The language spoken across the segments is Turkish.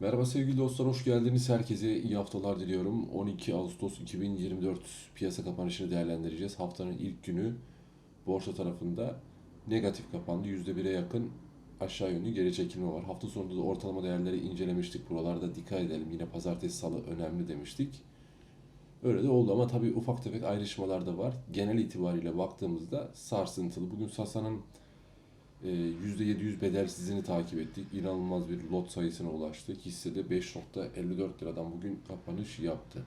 Merhaba sevgili dostlar, hoş geldiniz. Herkese iyi haftalar diliyorum. 12 Ağustos 2024 piyasa kapanışını değerlendireceğiz. Haftanın ilk günü borsa tarafında negatif kapandı. %1'e yakın aşağı yönlü geri çekilme var. Hafta sonunda da ortalama değerleri incelemiştik. Buralarda dikkat edelim. Yine pazartesi salı önemli demiştik. Öyle de oldu ama tabii ufak tefek ayrışmalar da var. Genel itibariyle baktığımızda sarsıntılı. Bugün Sasa'nın %700 bedelsizliğini takip ettik. İnanılmaz bir lot sayısına ulaştık. Hissede 5.54 liradan bugün kapanış yaptı.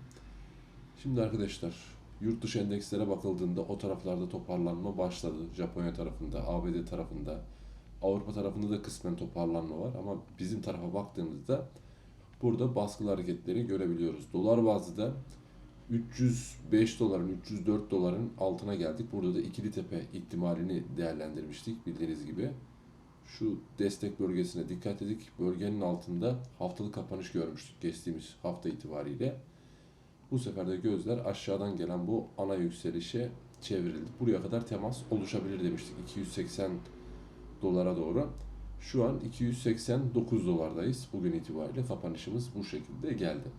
Şimdi arkadaşlar yurt dışı endekslere bakıldığında o taraflarda toparlanma başladı. Japonya tarafında, ABD tarafında, Avrupa tarafında da kısmen toparlanma var ama bizim tarafa baktığımızda burada baskılı hareketleri görebiliyoruz. Dolar bazlı da 305 doların, 304 doların altına geldik. Burada da ikili tepe ihtimalini değerlendirmiştik bildiğiniz gibi. Şu destek bölgesine dikkat edik. Bölgenin altında haftalık kapanış görmüştük geçtiğimiz hafta itibariyle. Bu sefer de gözler aşağıdan gelen bu ana yükselişe çevrildi. Buraya kadar temas oluşabilir demiştik 280 dolara doğru. Şu an 289 dolardayız. Bugün itibariyle kapanışımız bu şekilde geldi.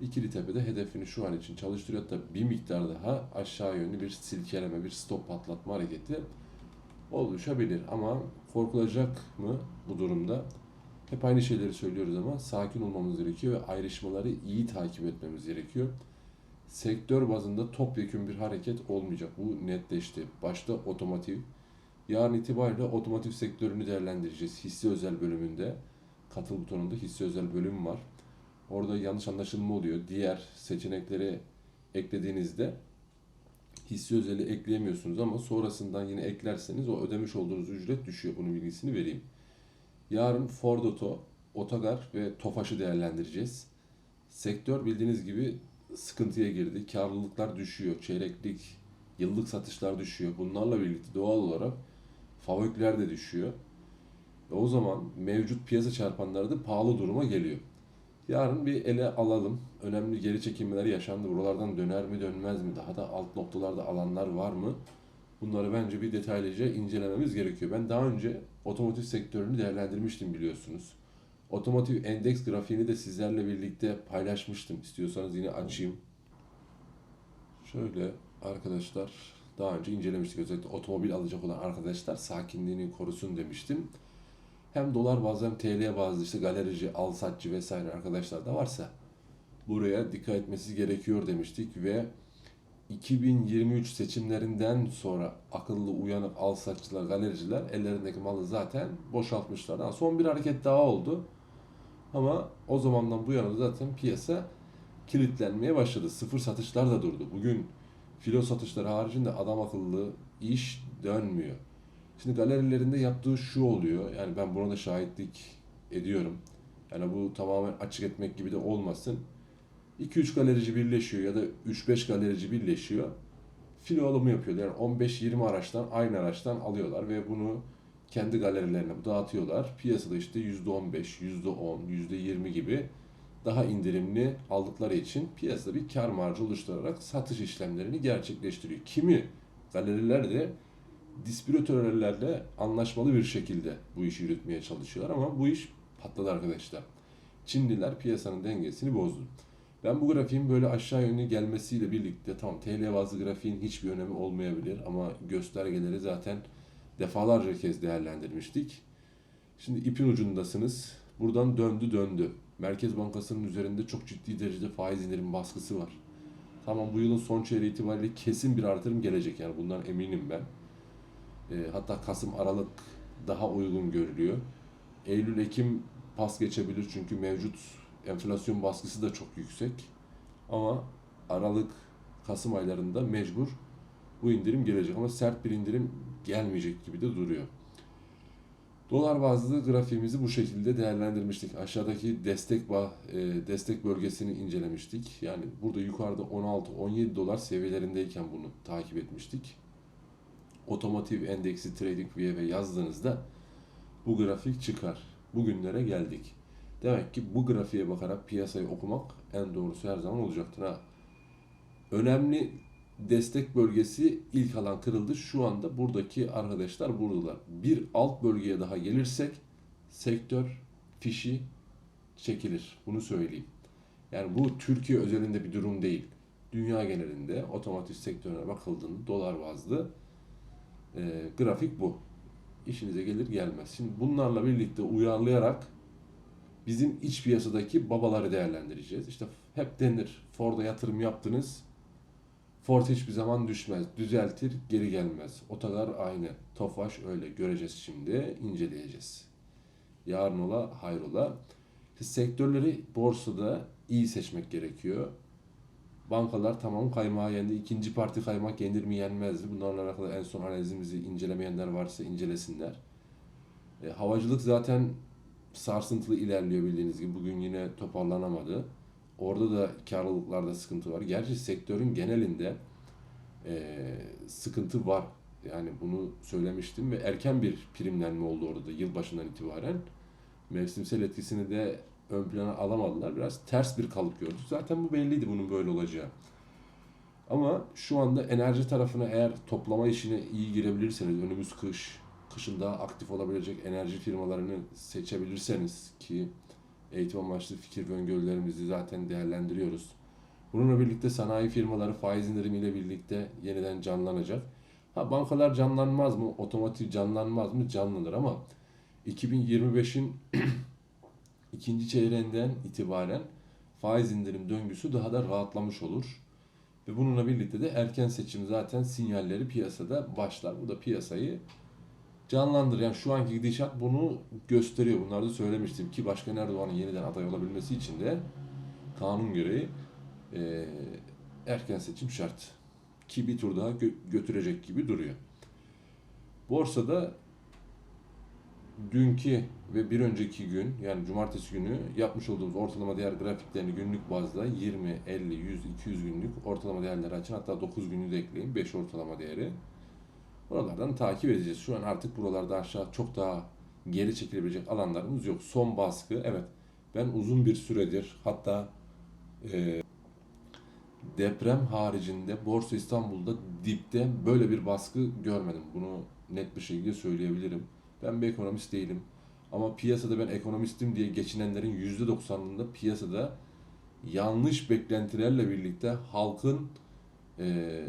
İkili tepede hedefini şu an için çalıştırıyor. Hatta bir miktar daha aşağı yönlü bir silkeleme, bir stop patlatma hareketi oluşabilir. Ama korkulacak mı bu durumda? Hep aynı şeyleri söylüyoruz ama sakin olmamız gerekiyor ve ayrışmaları iyi takip etmemiz gerekiyor. Sektör bazında topyekun bir hareket olmayacak. Bu netleşti. Başta otomotiv. Yarın itibariyle otomotiv sektörünü değerlendireceğiz. Hisse özel bölümünde. Katıl butonunda hisse özel bölüm var. Orada yanlış anlaşılma oluyor. Diğer seçenekleri eklediğinizde hisse özeli ekleyemiyorsunuz ama sonrasından yine eklerseniz o ödemiş olduğunuz ücret düşüyor. Bunun bilgisini vereyim. Yarın Ford Oto, Otogar ve Tofaş'ı değerlendireceğiz. Sektör bildiğiniz gibi sıkıntıya girdi. Karlılıklar düşüyor. Çeyreklik, yıllık satışlar düşüyor. Bunlarla birlikte doğal olarak favoriler de düşüyor. Ve o zaman mevcut piyasa çarpanları da pahalı duruma geliyor. Yarın bir ele alalım. Önemli geri çekilmeler yaşandı. Buralardan döner mi dönmez mi? Daha da alt noktalarda alanlar var mı? Bunları bence bir detaylıca incelememiz gerekiyor. Ben daha önce otomotiv sektörünü değerlendirmiştim biliyorsunuz. Otomotiv endeks grafiğini de sizlerle birlikte paylaşmıştım. İstiyorsanız yine açayım. Şöyle arkadaşlar daha önce incelemiştik. Özellikle otomobil alacak olan arkadaşlar sakinliğini korusun demiştim hem dolar bazlı hem TL bazlı işte galerici, al satçı vesaire arkadaşlar da varsa buraya dikkat etmesi gerekiyor demiştik ve 2023 seçimlerinden sonra akıllı uyanık al satçılar, galericiler ellerindeki malı zaten boşaltmışlar. Yani son bir hareket daha oldu. Ama o zamandan bu yana zaten piyasa kilitlenmeye başladı. Sıfır satışlar da durdu. Bugün filo satışları haricinde adam akıllı iş dönmüyor. Şimdi galerilerinde yaptığı şu oluyor. Yani ben buna da şahitlik ediyorum. Yani bu tamamen açık etmek gibi de olmasın. 2-3 galerici birleşiyor ya da 3-5 galerici birleşiyor. Filo alımı yapıyorlar. Yani 15-20 araçtan aynı araçtan alıyorlar ve bunu kendi galerilerine dağıtıyorlar. Piyasada işte %15, %10, %20 gibi daha indirimli aldıkları için piyasada bir kar marjı oluşturarak satış işlemlerini gerçekleştiriyor. Kimi galeriler de distribütörlerle anlaşmalı bir şekilde bu işi yürütmeye çalışıyorlar ama bu iş patladı arkadaşlar. Çinliler piyasanın dengesini bozdu. Ben bu grafiğin böyle aşağı yönlü gelmesiyle birlikte tam TL bazlı grafiğin hiçbir önemi olmayabilir ama göstergeleri zaten defalarca kez değerlendirmiştik. Şimdi ipin ucundasınız. Buradan döndü döndü. Merkez Bankası'nın üzerinde çok ciddi derecede faiz indirim baskısı var. Tamam bu yılın son çeyreği itibariyle kesin bir artırım gelecek yani bundan eminim ben. E, hatta Kasım Aralık daha uygun görülüyor. Eylül Ekim pas geçebilir çünkü mevcut enflasyon baskısı da çok yüksek. Ama Aralık Kasım aylarında mecbur bu indirim gelecek ama sert bir indirim gelmeyecek gibi de duruyor. Dolar bazlı grafiğimizi bu şekilde değerlendirmiştik. Aşağıdaki destek e, destek bölgesini incelemiştik. Yani burada yukarıda 16-17 dolar seviyelerindeyken bunu takip etmiştik otomotiv endeksi trading view'e yazdığınızda bu grafik çıkar. Bugünlere geldik. Demek ki bu grafiğe bakarak piyasayı okumak en doğrusu her zaman olacaktır. Ha. Önemli destek bölgesi ilk alan kırıldı. Şu anda buradaki arkadaşlar buradalar. Bir alt bölgeye daha gelirsek sektör fişi çekilir. Bunu söyleyeyim. Yani bu Türkiye özelinde bir durum değil. Dünya genelinde otomotiv sektörüne bakıldığında dolar bazlı e, grafik bu. İşinize gelir gelmez. Şimdi bunlarla birlikte uyarlayarak bizim iç piyasadaki babaları değerlendireceğiz. İşte hep denir Ford'a yatırım yaptınız. Ford hiçbir zaman düşmez. Düzeltir, geri gelmez. Otogar aynı. Tofaş öyle. Göreceğiz şimdi. inceleyeceğiz. Yarın ola, hayrola. Sektörleri borsada iyi seçmek gerekiyor. Bankalar tamam kaymağı yendi. İkinci parti kaymak yenir mi yenmez mi? Bunlarla alakalı en son analizimizi incelemeyenler varsa incelesinler. E, havacılık zaten sarsıntılı ilerliyor bildiğiniz gibi. Bugün yine toparlanamadı. Orada da karlılıklarda sıkıntı var. Gerçi sektörün genelinde e, sıkıntı var. Yani bunu söylemiştim ve erken bir primlenme oldu orada da yılbaşından itibaren. Mevsimsel etkisini de ön plana alamadılar. Biraz ters bir kalıp gördük. Zaten bu belliydi bunun böyle olacağı. Ama şu anda enerji tarafına eğer toplama işine iyi girebilirseniz, önümüz kış, kışın daha aktif olabilecek enerji firmalarını seçebilirseniz ki eğitim amaçlı fikir ve öngörülerimizi zaten değerlendiriyoruz. Bununla birlikte sanayi firmaları faiz indirimiyle birlikte yeniden canlanacak. Ha bankalar canlanmaz mı? Otomotiv canlanmaz mı? Canlanır ama 2025'in ikinci çeyreğinden itibaren faiz indirim döngüsü daha da rahatlamış olur. Ve bununla birlikte de erken seçim zaten sinyalleri piyasada başlar. Bu da piyasayı canlandır. Yani şu anki gidişat bunu gösteriyor. Bunları da söylemiştim ki Başkan Erdoğan'ın yeniden aday olabilmesi için de kanun gereği e, erken seçim şart. Ki bir tur daha gö- götürecek gibi duruyor. Borsada dünkü ve bir önceki gün yani cumartesi günü yapmış olduğumuz ortalama değer grafiklerini günlük bazda 20, 50, 100, 200 günlük ortalama değerleri açın. Hatta 9 günlüğü de ekleyin. 5 ortalama değeri. Oralardan takip edeceğiz. Şu an artık buralarda aşağı çok daha geri çekilebilecek alanlarımız yok. Son baskı evet ben uzun bir süredir hatta e, deprem haricinde Borsa İstanbul'da dipte böyle bir baskı görmedim. Bunu net bir şekilde söyleyebilirim. Ben bir ekonomist değilim. Ama piyasada ben ekonomistim diye geçinenlerin %90'ında piyasada yanlış beklentilerle birlikte halkın e,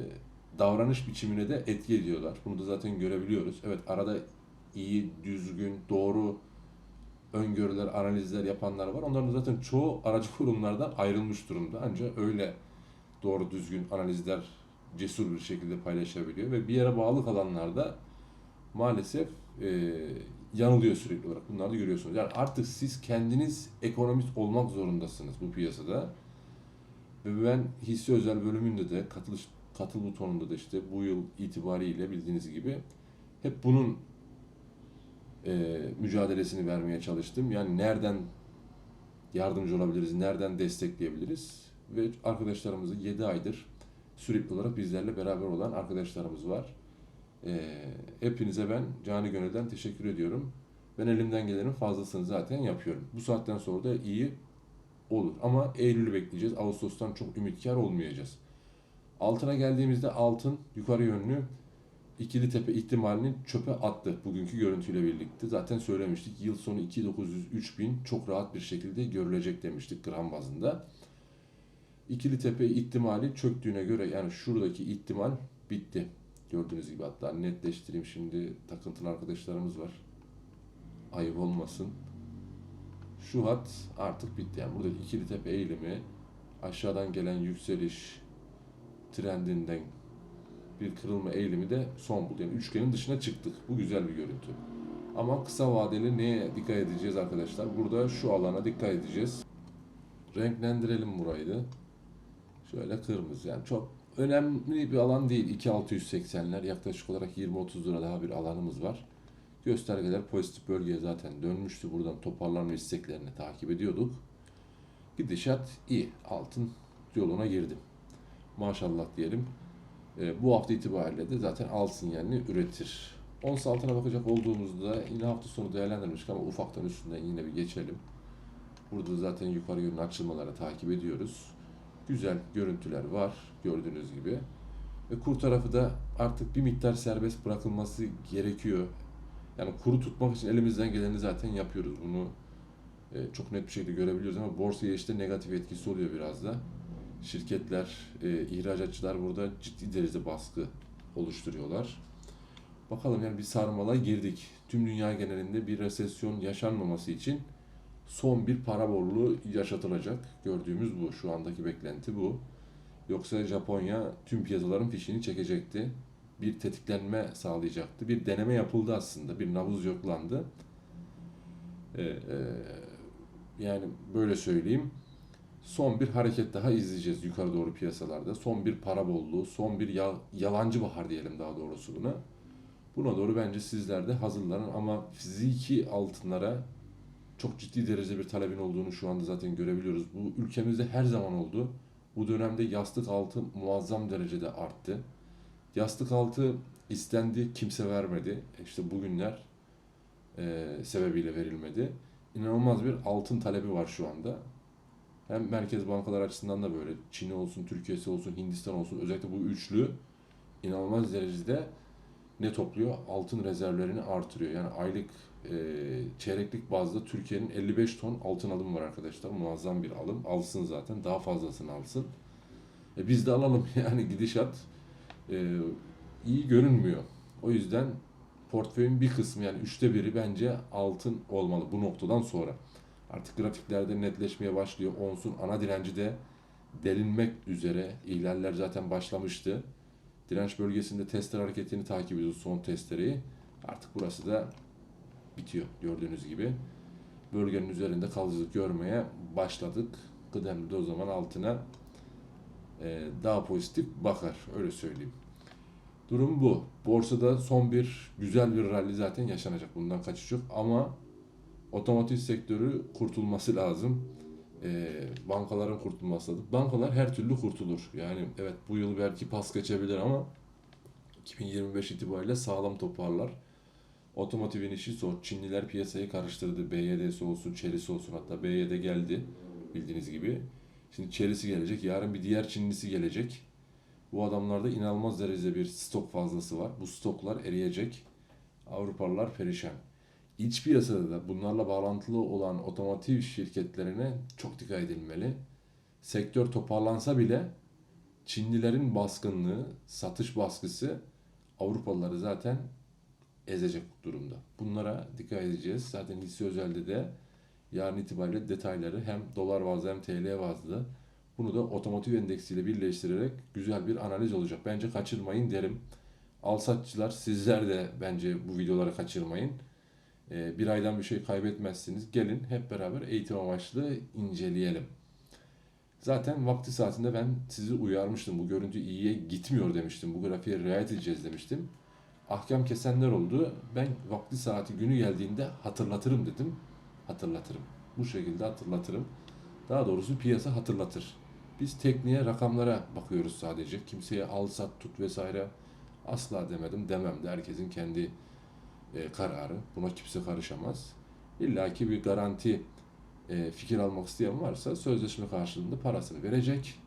davranış biçimine de etki ediyorlar. Bunu da zaten görebiliyoruz. Evet arada iyi, düzgün, doğru öngörüler, analizler yapanlar var. Onların da zaten çoğu aracı kurumlardan ayrılmış durumda. Ancak öyle doğru düzgün analizler cesur bir şekilde paylaşabiliyor ve bir yere bağlı kalanlar da maalesef e, yanılıyor sürekli olarak. Bunları da görüyorsunuz. Yani artık siz kendiniz ekonomist olmak zorundasınız bu piyasada. Ve ben hisse özel bölümünde de katılış katıl butonunda da işte bu yıl itibariyle bildiğiniz gibi hep bunun e, mücadelesini vermeye çalıştım. Yani nereden yardımcı olabiliriz, nereden destekleyebiliriz ve arkadaşlarımızı 7 aydır sürekli olarak bizlerle beraber olan arkadaşlarımız var. E, hepinize ben cani gönülden teşekkür ediyorum. Ben elimden gelenin fazlasını zaten yapıyorum. Bu saatten sonra da iyi olur. Ama Eylül'ü bekleyeceğiz. Ağustos'tan çok ümitkar olmayacağız. Altına geldiğimizde altın yukarı yönlü ikili tepe ihtimalini çöpe attı bugünkü görüntüyle birlikte. Zaten söylemiştik yıl sonu 2900-3000 çok rahat bir şekilde görülecek demiştik gram bazında. İkili tepe ihtimali çöktüğüne göre yani şuradaki ihtimal bitti. Gördüğünüz gibi hatta netleştireyim şimdi takıntılı arkadaşlarımız var. Ayıp olmasın. Şu hat artık bitti. Yani burada ikili tepe eğilimi aşağıdan gelen yükseliş trendinden bir kırılma eğilimi de son buldu. Yani üçgenin dışına çıktık. Bu güzel bir görüntü. Ama kısa vadeli neye dikkat edeceğiz arkadaşlar? Burada şu alana dikkat edeceğiz. Renklendirelim burayı da. Şöyle kırmızı. Yani çok önemli bir alan değil. 2680'ler yaklaşık olarak 20-30 lira daha bir alanımız var. Göstergeler pozitif bölgeye zaten dönmüştü. Buradan toparlanma isteklerini takip ediyorduk. Gidişat iyi. Altın yoluna girdim. Maşallah diyelim. E, bu hafta itibariyle de zaten al sinyalini üretir. Ons altına bakacak olduğumuzda yine hafta sonu değerlendirmiştik ama ufaktan üstünden yine bir geçelim. Burada zaten yukarı yönlü açılmaları takip ediyoruz. Güzel görüntüler var gördüğünüz gibi. Ve kur tarafı da artık bir miktar serbest bırakılması gerekiyor. Yani kuru tutmak için elimizden geleni zaten yapıyoruz. Bunu e, çok net bir şekilde görebiliyoruz ama borsaya işte negatif etkisi oluyor biraz da. Şirketler, e, ihracatçılar burada ciddi derecede baskı oluşturuyorlar. Bakalım yani bir sarmala girdik. Tüm dünya genelinde bir resesyon yaşanmaması için son bir para borlu yaşatılacak. Gördüğümüz bu. Şu andaki beklenti bu. Yoksa Japonya tüm piyasaların fişini çekecekti. Bir tetiklenme sağlayacaktı. Bir deneme yapıldı aslında. Bir nabız yoklandı. Ee, e, yani böyle söyleyeyim. Son bir hareket daha izleyeceğiz yukarı doğru piyasalarda. Son bir para bolluğu, son bir ya- yalancı bahar diyelim daha doğrusu buna. Buna doğru bence sizler de hazırlanın ama fiziki altınlara çok ciddi derecede bir talebin olduğunu şu anda zaten görebiliyoruz. Bu ülkemizde her zaman oldu. Bu dönemde yastık altı muazzam derecede arttı. Yastık altı istendi, kimse vermedi. İşte bugünler e, sebebiyle verilmedi. İnanılmaz bir altın talebi var şu anda. Hem merkez bankalar açısından da böyle. Çin olsun, Türkiye'si olsun, Hindistan olsun. Özellikle bu üçlü inanılmaz derecede ne topluyor? Altın rezervlerini artırıyor. Yani aylık, e, çeyreklik bazda Türkiye'nin 55 ton altın alımı var arkadaşlar. Muazzam bir alım. Alsın zaten. Daha fazlasını alsın. E, biz de alalım. Yani gidişat e, iyi görünmüyor. O yüzden portföyün bir kısmı yani üçte biri bence altın olmalı bu noktadan sonra. Artık grafiklerde netleşmeye başlıyor. Onsun ana direnci de delinmek üzere. İhlaller zaten başlamıştı. Direnç bölgesinde tester hareketini takip ediyoruz son testereyi. Artık burası da bitiyor gördüğünüz gibi. Bölgenin üzerinde kalıcılık görmeye başladık. Kıdemli de o zaman altına e, daha pozitif bakar öyle söyleyeyim. Durum bu. Borsada son bir güzel bir rally zaten yaşanacak. Bundan kaçış yok ama otomotiv sektörü kurtulması lazım. Ee, bankaların kurtulması lazım. Bankalar her türlü kurtulur. Yani evet bu yıl belki pas geçebilir ama 2025 itibariyle sağlam toparlar. Otomotivin işi zor. Çinliler piyasayı karıştırdı. BYD'si olsun, Chery'si olsun. Hatta BYD geldi bildiğiniz gibi. Şimdi Chery'si gelecek. Yarın bir diğer Çinlisi gelecek. Bu adamlarda inanılmaz derecede bir stok fazlası var. Bu stoklar eriyecek. Avrupalılar perişan. İç piyasada da bunlarla bağlantılı olan otomotiv şirketlerine çok dikkat edilmeli. Sektör toparlansa bile Çinlilerin baskınlığı, satış baskısı Avrupalıları zaten ezecek durumda. Bunlara dikkat edeceğiz. Zaten hisse özelde de yarın itibariyle detayları hem dolar bazlı hem TL bazlı bunu da otomotiv endeksiyle birleştirerek güzel bir analiz olacak. Bence kaçırmayın derim. Alsatçılar sizler de bence bu videoları kaçırmayın. Ee, bir aydan bir şey kaybetmezsiniz. Gelin hep beraber eğitim amaçlı inceleyelim. Zaten vakti saatinde ben sizi uyarmıştım. Bu görüntü iyiye gitmiyor demiştim. Bu grafiğe riayet edeceğiz demiştim. Ahkam kesenler oldu. Ben vakti saati günü geldiğinde hatırlatırım dedim. Hatırlatırım. Bu şekilde hatırlatırım. Daha doğrusu piyasa hatırlatır. Biz tekniğe, rakamlara bakıyoruz sadece. Kimseye al, sat, tut vesaire asla demedim. Demem de herkesin kendi e, kararı. Buna kimse karışamaz. İlla ki bir garanti e, fikir almak isteyen varsa sözleşme karşılığında parasını verecek.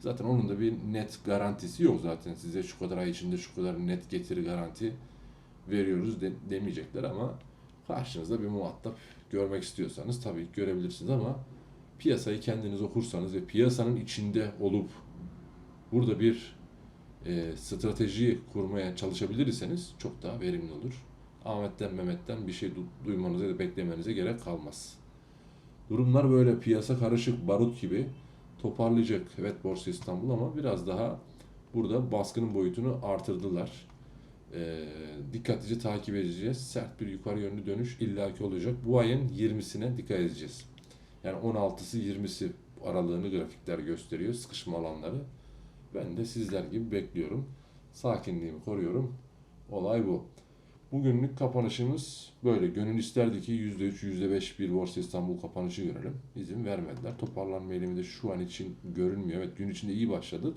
Zaten onun da bir net garantisi yok zaten. Size şu kadar ay içinde şu kadar net getiri garanti veriyoruz de, demeyecekler ama karşınızda bir muhatap görmek istiyorsanız tabii görebilirsiniz ama piyasayı kendiniz okursanız ve piyasanın içinde olup burada bir e, strateji kurmaya çalışabilirseniz çok daha verimli olur. Ahmet'ten Mehmet'ten bir şey du- duymanıza ya da beklemenize gerek kalmaz. Durumlar böyle piyasa karışık barut gibi toparlayacak evet Borsa İstanbul ama biraz daha burada baskının boyutunu artırdılar. Ee, dikkatlice takip edeceğiz. Sert bir yukarı yönlü dönüş illaki olacak. Bu ayın 20'sine dikkat edeceğiz. Yani 16'sı 20'si aralığını grafikler gösteriyor. Sıkışma alanları. Ben de sizler gibi bekliyorum. Sakinliğimi koruyorum. Olay bu. Bugünlük kapanışımız böyle. Gönül isterdi ki %3, %5 bir Borsa İstanbul kapanışı görelim. İzin vermediler. Toparlanma eğilimi de şu an için görünmüyor. Evet gün içinde iyi başladık.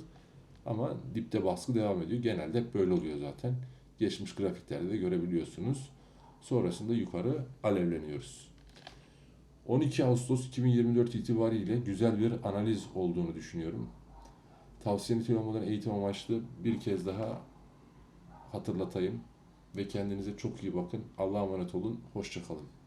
Ama dipte baskı devam ediyor. Genelde hep böyle oluyor zaten. Geçmiş grafiklerde de görebiliyorsunuz. Sonrasında yukarı alevleniyoruz. 12 Ağustos 2024 itibariyle güzel bir analiz olduğunu düşünüyorum. Tavsiye niteliği olmadan eğitim amaçlı bir kez daha hatırlatayım ve kendinize çok iyi bakın. Allah'a emanet olun. Hoşçakalın.